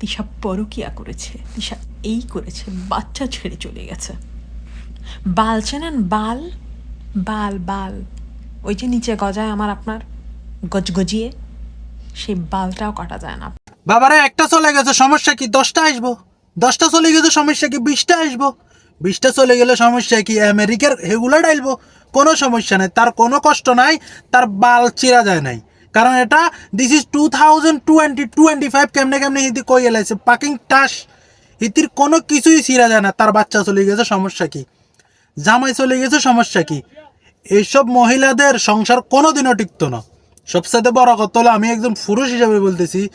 তিশা পরকিয়া করেছে। তিশা এই করেছে, বাচ্চা ছেড়ে চলে গেছে। বাল, চেনেন বাল? বাল বাল। ওই যে নিচে গজায় আমার আপনার, গজগজিয়ে। সেই বালটাও কাটা যায় না। বাবারে, একটা চলে গেছে, সমস্যা কি? দশটা আসব? দশটা চলে গেছে, সমস্যা কি? বিশটা আসব। বিশটা চলে গেলে সমস্যা কি? আমেরিকার হেগুলা ডাইলবো কোনো সমস্যা নেই। তার কোনো কষ্ট নাই, তার বাল চিরা যায় নাই। কারণ এটা this is two thousand twenty twenty five কেমনে কেমনে হিতি কই এলাইছে? পাকিং টাস। হিতির কোনো কিছুই চিরা যায় না। তার বাচ্চা চলে গেছে, সমস্যা কি? জামাই চলে গেছে, সমস্যা কি? এইসব মহিলাদের সংসার কোনোদিনও টিকতো না। সবসাথে বড় কথা হলো, আমি একজন পুরুষ হিসাবে বলতেছি,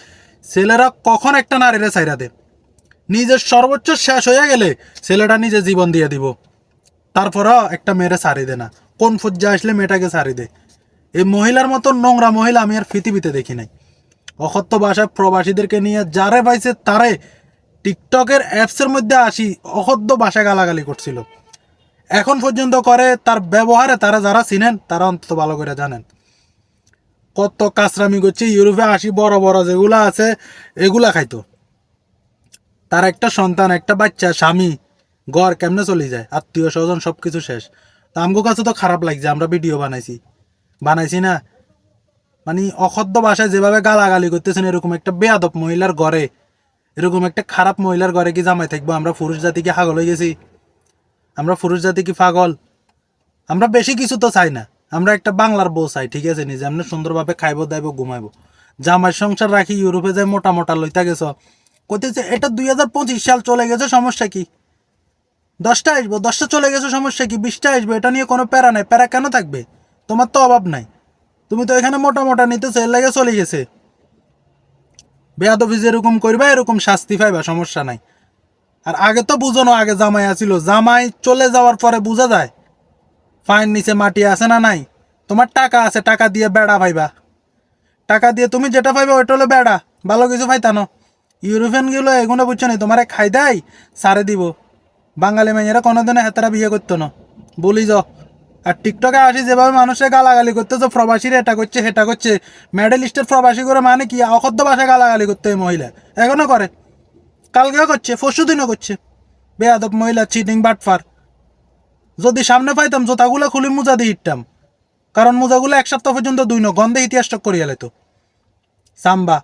ছেলেরা কখন একটা নারীরে ছাইরা দেয়? নিজের সর্বোচ্চ শেষ হয়ে গেলে ছেলেটা নিজে জীবন দিয়ে দিব। তারপরও একটা মেয়েরে সারি দে না। কোন পর্যায়ে আসলে মেয়েটাকে সারি দে এই মহিলার মতো নোংরা মহিলা আমি আর পৃথিবীতে দেখি নাই। অসত্য ভাষায় প্রবাসীদেরকে নিয়ে যারে পাইছে তারে টিকটকের অ্যাপসের মধ্যে আসি অসত্য ভাষা গালাগালি করছিল। এখন পর্যন্ত করে তার ব্যবহারে তারা যারা চিনেন, তারা অন্তত ভালো করে জানেন। কত কাসরামি করছে, ইউরোপে আসি বড় বড় যেগুলা আছে, এগুলা খাইতো। তার একটা সন্তান, একটা বাচ্চা, স্বামী, ঘর কেমনে চলে যায়? আত্মীয় স্বজন সব কিছু শেষ। তা আমগো কাছে তো খারাপ লাগছে, আমরা ভিডিও বানাইছি। বানাইছি না। মানে অসদ্য ভাষায় যেভাবে গালাগালি করতেছেন, এরকম একটা বেয়াদব মহিলার ঘরে, এরকম একটা খারাপ মহিলার ঘরে কি জামাই থাকব? আমরা পুরুষ জাতি কি হাগল হয়ে গেছি? আমরা পুরুষ জাতি কি পাগল? আমরা বেশি কিছু তো চাই না। আমরা একটা বাংলার বউ চাই, ঠিক আছে? নিজে আমরা সুন্দরভাবে খাইবো, দাইবো, ঘুমাইবো। জামাই সংসার রাখি, ইউরোপে যায় মোটা মোটা লইতা গেছ। কইতেছে, এটা দুই হাজার পঁচিশ সাল চলে গেছে, সমস্যা কি? দশটা আসব, দশটা চলে গেছে, সমস্যা কি? বিশটা আসবে, এটা নিয়ে কোনো প্যারা নাই। প্যারা কেন থাকবে? তোমার তো অভাব নাই। তুমি তো এখানে মোটা মোটা নিতেছো, এর লাগে চলে গেছে। বেয়াদফি যেরকম করবা এরকম শাস্তি পাইবা, সমস্যা নাই। আর আগে তো বুঝো আগে জামাই আছিল। জামাই চলে যাওয়ার পরে বোঝা যায়, ফাইন নিচে মাটি আছে না নাই। তোমার টাকা আছে, টাকা দিয়ে বেড়া পাইবা। টাকা দিয়ে তুমি যেটা পাইবা, ওইটা হলো বেড়া। ভালো কিছু পাইতানো ইউরোপিয়ানগুলো এগুলো বুঝছ না? তোমারে খাই দেয়, সারে দিব। বাঙালি মেয়েরা কোনোদিনও হেতারা বিয়ে করতো না। বলি যাও। আর টিকটকে আসি, যেভাবে মানুষের গালাগালি করতেছে প্রবাসীরা এটা করছে, সেটা করছে। মেডেল মেডেলিস্টের প্রবাসী করে মানে কি অকথ্য ভাষায় গালাগালি করতে মহিলা। এখনও করে। কালকেও করছে, পরশু দিনও করছে। বেয়াদব মহিলা চিটিং বাটফার। যদি সামনে পাইতাম, জোতাগুলো খুলি মোজা দিয়ে হিটতাম কারণ মোজাগুলো এক সপ্তাহ পর্যন্ত দুই নখ, গন্ধে ইতিহাস টক করিয়া তো সাম্বা।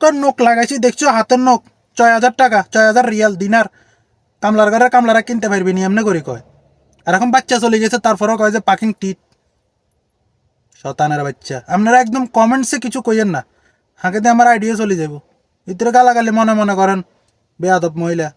তোর নোক লাগাইছি, দেখছ, হাতের নোক ছয় হাজার টাকা, ছয় হাজার রিয়াল, দিনার। কামলার ঘরে কামলারা কিনতে পারবি নি, এমনি করি কয়। আর এখন বাচ্চা চলে গেছে, তারপরেও কয় যে পাকিং টিট। শতানের বাচ্চা। আপনারা একদম কমেন্টসে কিছু কইেন না। হাঁকে দিয়ে আমার আইডিয়া চলে যাব ভিতরে গালাগালি মনে মনে করেন। বেয়াদব মহিলা।